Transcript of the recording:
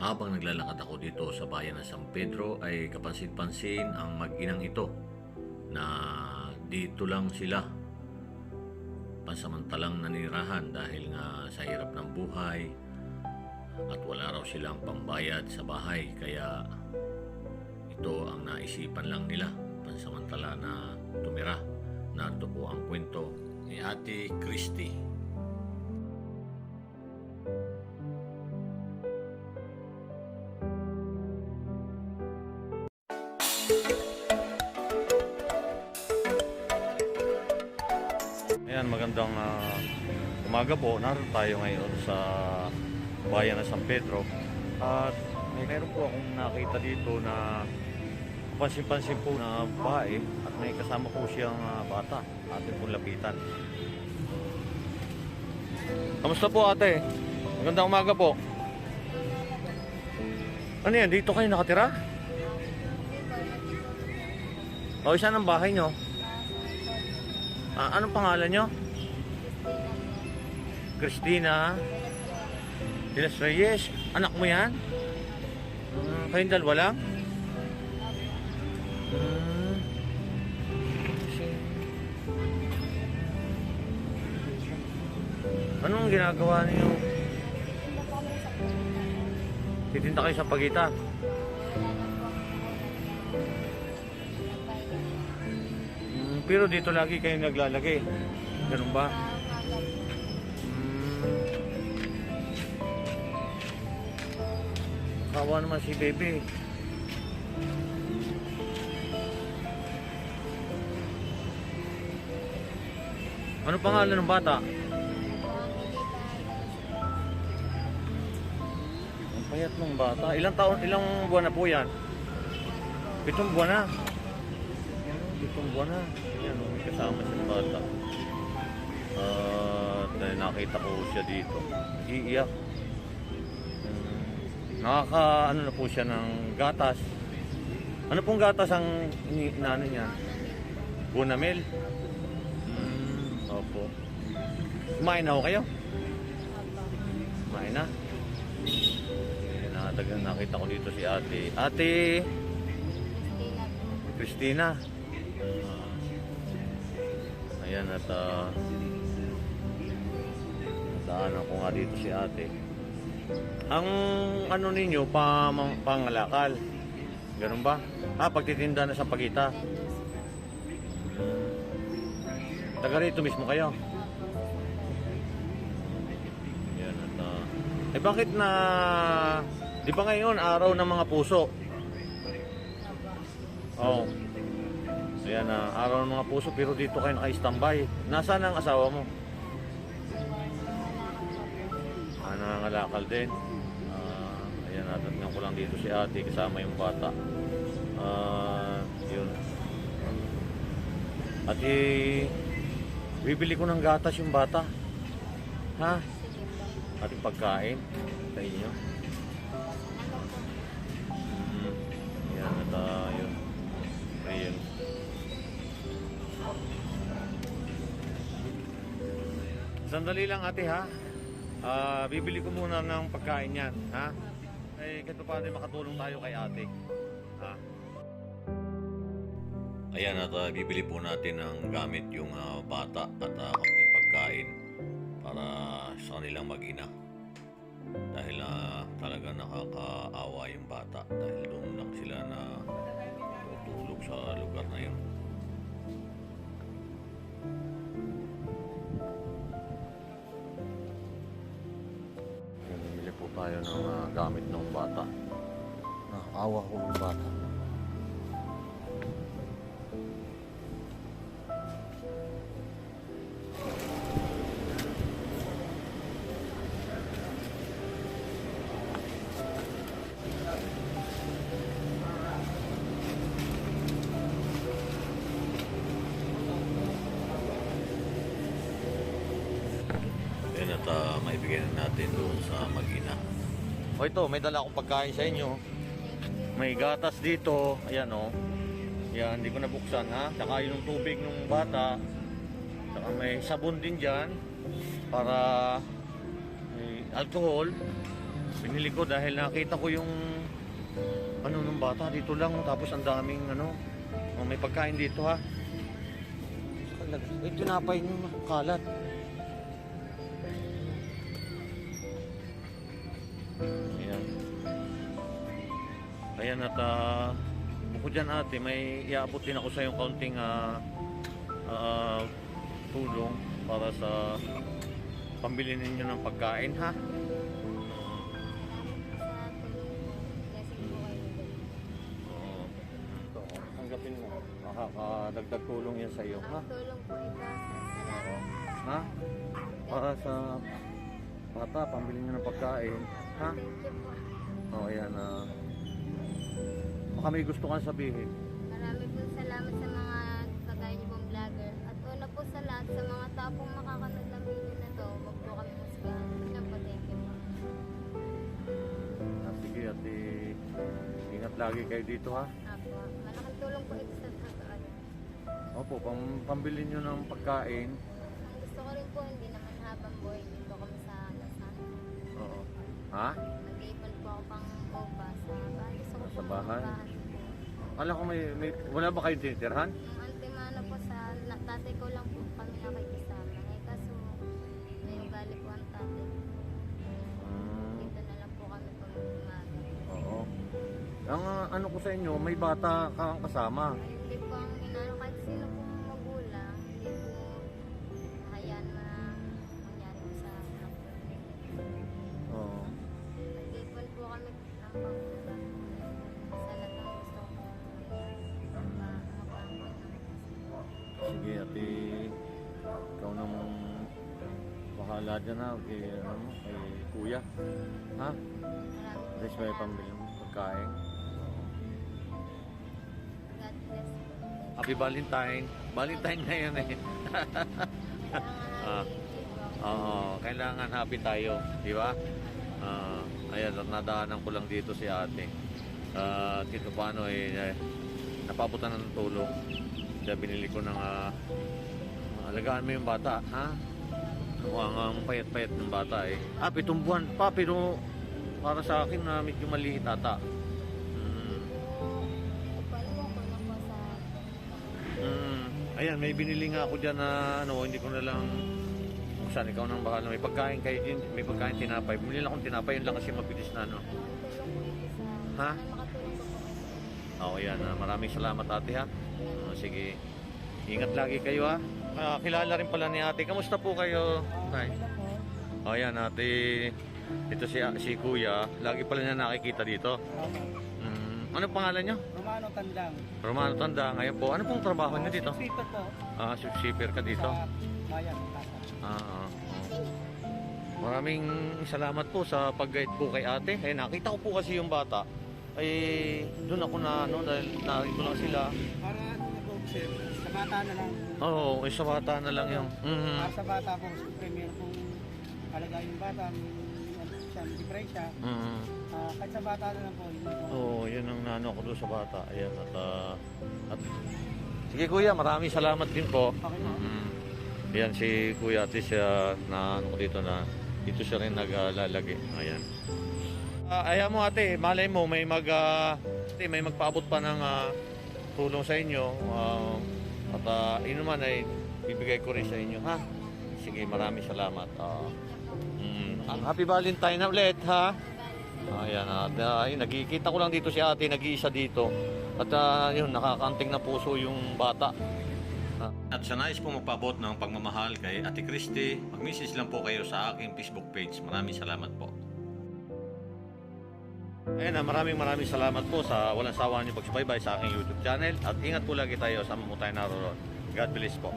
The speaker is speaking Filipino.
Habang naglalakad ako dito sa bayan ng San Pedro ay kapansin-pansin ang mag-inang ito na dito lang sila pansamantalang nanirahan dahil nga sa hirap ng buhay at wala raw silang pambayad sa bahay kaya ito ang naisipan lang nila pansamantala na tumira. Narito po ang kwento ni Ate Christy. Ayan, magandang ah, umaga po. Narito tayo ngayon sa bayan ng San Pedro. At may meron po akong nakita dito na pansin-pansin po na babae at may kasama po siyang ah, bata. Atin pong lapitan. Kamusta po ate? Magandang umaga po. Ano yan? Dito kayo nakatira? O, isa ng bahay nyo? Ah, anong pangalan nyo? Christina de los Reyes. Anak mo yan? Hmm, kayong dalawa lang? Hmm. Anong ginagawa niyo? Titinta kayo sa pagita. Pero dito lagi kayo naglalagay. Ganun ba? Hmm. Kawa naman si baby. Ano pangalan ng bata? Ang payat ng bata. Ilang taon, ilang buwan na po yan? Pitong buwan na. Pitong buwan na. Yan, may kasama siyang bata. At eh, nakita ko siya dito. Iiyak. Hmm, Nakaka, ano na po siya ng gatas. Ano pong gatas ang ini- inaano niya? Bunamil? Hmm, opo. Kumain na ho kayo? Kumain na? Nakatagal nakita ko dito si ate. Ate! Christina. Ah. ayan at uh, daanan ko nga dito si ate. Ang ano ninyo, pam pangalakal. Ganun ba? Ah, pagtitinda na sa pagita. Taga rito mismo kayo. Yan at ah, eh bakit na di ba ngayon araw ng mga puso? Oo. Ayan na, araw ng mga puso pero dito kayo naka-standby. Nasaan ang asawa mo? Ah, nangangalakal din. Ah, ayan, natatnan ko lang dito si ate kasama yung bata. Ah, yun. At i bibili ko ng gatas yung bata. Ha? At yung pagkain sa inyo. Mm, yan at ah, yun. Ayun. Sandali lang ate ha. Ah, bibili ko muna ng pagkain yan, ha? Eh, kahit pa paano makatulong tayo kay ate. Ha? Ayan at ah, bibili po natin ng gamit yung ah, bata at uh, yung pagkain para sa kanilang mag-ina. Dahil ah, talaga nakakaawa yung bata dahil doon lang sila na tutulog sa lugar na yun. Tayo ng ah, gamit ng bata. Nakaawa ko yung bata. Sa mag-ina. O ito, may dala akong pagkain sa inyo. May gatas dito. Ayan o. Yan, hindi ko nabuksan ha. Tsaka yung tubig ng bata. Tsaka may sabon din dyan. Para may alcohol. Binili ko dahil nakita ko yung ano nung bata dito lang tapos ang daming ano oh, may pagkain dito ha. Eh, tinapay nyo kalat. Ayan. Ayan at uh, bukod dyan ate, may iabot din ako sa yung kaunting ah, ah, tulong para sa pambili ninyo ng pagkain ha. Ito, tanggapin mo. Makakadagdag tulong yan sa iyo, ha? Ang tulong po ito. Ha? Para sa bata, pambili nyo ng pagkain. Ha? Thank you po. Oo, ayan. ah. baka may gusto kang sabihin. Marami po salamat sa mga kagaya niyo pong vlogger. At una po sa lahat, sa mga tao pong makakanood ng video na to, wag po kami musgahan. Yan po, thank you po. Ah, sige, at eh, ingat lagi kayo dito, ha? Apo, malaking tulong po ito sa kagaya. Opo, pam pambili nyo ng pagkain. Ang gusto ko rin po, hindi naman habang buhay dito Ha? Nag-iipon po ako pang OPA sa bahay. Gusto ko Sa pong bahay? upahan. Kala ko may, may wala ba kayong tinitirhan? Yung antimano po sa na, tatay ko lang po kami nakikisama. Eh kaso may ugali po ang tatay. Hmm, Dito na lang po kami pag umaga. oo. Ang ah, ano ko sa inyo, may bata kang kasama. Ay, Sige, ate. Ikaw namang bahala dyan ha. Kay, ano, mo, kay kuya. Ha? Least may pambili mo pagkain. God bless po. Happy Valentine. Valentine ngayon eh. Ah. Oo, kailangan happy tayo. Di ba? Ah, ayan, nadaanan ko lang dito si ate. Ah, dito paano eh, eh, napabutan ng tulong. Kaya binili ko ng ah, alagaan mo yung bata, ha? Mukhang ang payat-payat ng bata eh. Ah, pitong buwan pa, pero para sa akin na medyo maliit ata. Mm. Mm. Ayan, may binili nga ako dyan na ano, hindi ko na lang saan ikaw nang bahala. May pagkain kayo din, may pagkain tinapay. Bumili lang akong tinapay, yun lang kasi mabilis na ano. Ha? Oo, yan. ah, maraming salamat ate ha. Ah, sige. Ingat lagi kayo ha. Ah, kilala rin pala ni ate. Kamusta po kayo? Nay? Oh, yan ate. Ito si, si kuya. Lagi pala niya nakikita dito. Mm, ano pangalan niyo? Romano Tandang. Romano Tanda. Ngayon po. Ano pong trabaho niyo dito? Sipit po Ah, shipper ka dito? sa bayan. Tasa. Ah, oo. Maraming salamat po sa pag-guide po kay ate. Eh, nakita ko po kasi yung bata. Ay, doon ako na, ano, dahil narito lang sila. Para ano na po, sir, sa bata na lang. Oo, oh, sa bata na lang yung... Mhm. Para sa bata po, meron pong alaga yung bata, ano, siya, may diferensya. Mhm. Ah, kahit sa bata na lang po. Oo, oh, yun ang nano ko doon sa bata. Ayan, at, ah, at... Sige kuya, maraming salamat din po. Okay po. Mm. Yan si kuya ate siya na ano ko dito na dito siya rin naglalagi. Ayan. Ah, ayan mo ate, malay mo may mag ah, ate, may magpaabot pa ng ah, tulong sa inyo. Ah, at uh, inuman ay bibigay ko rin sa inyo ha. Sige, maraming salamat. Ah, mm, happy Valentine ulit ha. Ayan, at uh, yun, nagkikita ko lang dito si ate, nag-iisa dito. At ah, yun, nakakanting na puso yung bata. At sa nais po magpabot ng pagmamahal kay Ate Christy, mag-message lang po kayo sa aking Facebook page. Maraming salamat po. Ayan na, maraming maraming salamat po sa walang sawa niyo pagsubaybay sa aking YouTube channel. At ingat po lagi tayo sa mamuhay naroon. God bless po.